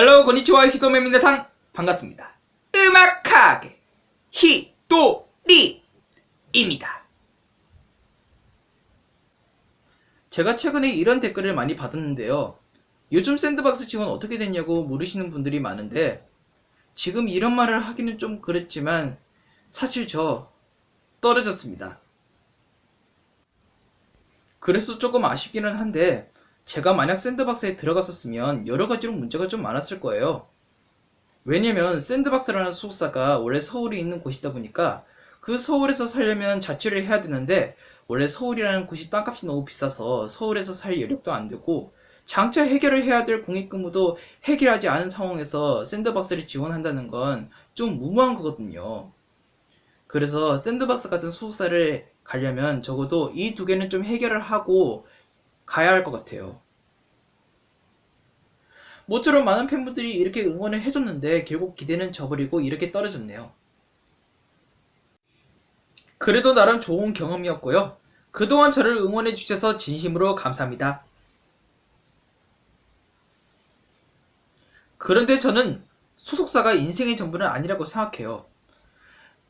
헬로 고니치와 히도메 미나상 반갑습니다. 음악하게 히도리입니다. 제가 최근에 이런 댓글을 많이 받았는데요. 요즘 샌드박스 지원 어떻게 됐냐고 물으시는 분들이 많은데 지금 이런 말을 하기는 좀 그랬지만 사실 저 떨어졌습니다. 그래서 조금 아쉽기는 한데 제가 만약 샌드박스에 들어갔었으면 여러 가지로 문제가 좀 많았을 거예요. 왜냐면 샌드박스라는 소속사가 원래 서울에 있는 곳이다 보니까 그 서울에서 살려면 자취를 해야 되는데 원래 서울이라는 곳이 땅값이 너무 비싸서 서울에서 살 여력도 안 되고 장차 해결을 해야 될 공익근무도 해결하지 않은 상황에서 샌드박스를 지원한다는 건 좀 무모한 거거든요. 그래서 샌드박스 같은 소속사를 가려면 적어도 이 두 개는 좀 해결을 하고 가야 할 것 같아요. 모처럼 많은 팬분들이 이렇게 응원을 해줬는데 결국 기대는 저버리고 이렇게 떨어졌네요. 그래도 나름 좋은 경험이었고요. 그동안 저를 응원해 주셔서 진심으로 감사합니다. 그런데 저는 소속사가 인생의 전부는 아니라고 생각해요.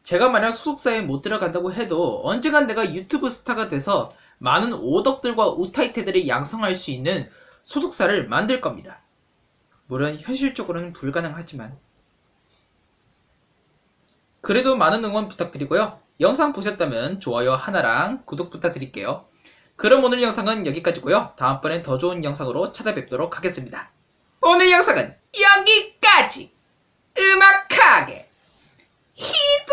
제가 만약 소속사에 못 들어간다고 해도 언젠간 내가 유튜브 스타가 돼서 많은 오덕들과 우타이테들을 양성할 수 있는 소속사를 만들 겁니다. 물론 현실적으로는 불가능하지만 그래도 많은 응원 부탁드리고요. 영상 보셨다면 좋아요 하나랑 구독 부탁드릴게요. 그럼 오늘 영상은 여기까지고요. 다음번엔 더 좋은 영상으로 찾아뵙도록 하겠습니다. 오늘 영상은 여기까지! 음악하게 히더리!